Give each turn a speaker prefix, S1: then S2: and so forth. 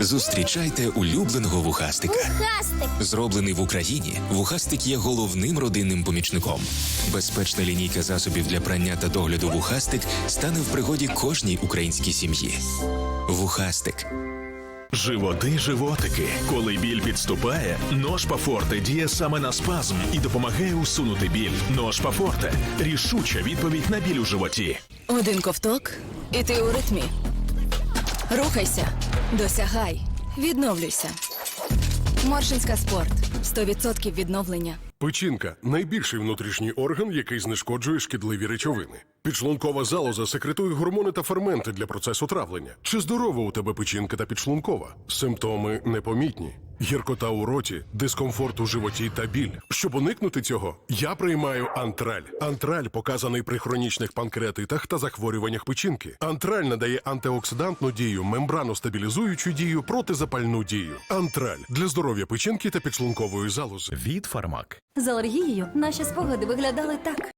S1: Зустрічайте улюбленого вухастика.
S2: Вухастик!
S1: Зроблений в Україні, вухастик є головним родинним помічником. Безпечна лінійка засобів для прання та догляду вухастик стане в пригоді кожній українській сім'ї. Вухастик
S3: Животи, животики. Коли біль підступає, ножпа форте діє саме на спазм і допомагає усунути біль. Ножпа форте рішуча відповідь на біль у животі.
S4: Один ковток, і ти у ритмі. Рухайся, досягай, відновлюйся. Моршинська спорт 100% відновлення.
S5: Печінка найбільший внутрішній орган, який знешкоджує шкідливі речовини. Підшлункова залоза секретує гормони та ферменти для процесу травлення. Чи здорова у тебе печінка та підшлункова? Симптоми непомітні. Гіркота у роті, дискомфорт у животі та біль. Щоб уникнути цього, я приймаю антраль. Антраль показаний при хронічних панкреатитах та захворюваннях печінки. Антраль надає антиоксидантну дію, мембрано-стабілізуючу дію, протизапальну дію. Антраль для здоров'я печінки та підшлункової залози.
S3: Від фармак.
S6: З алергією наші спогади виглядали так.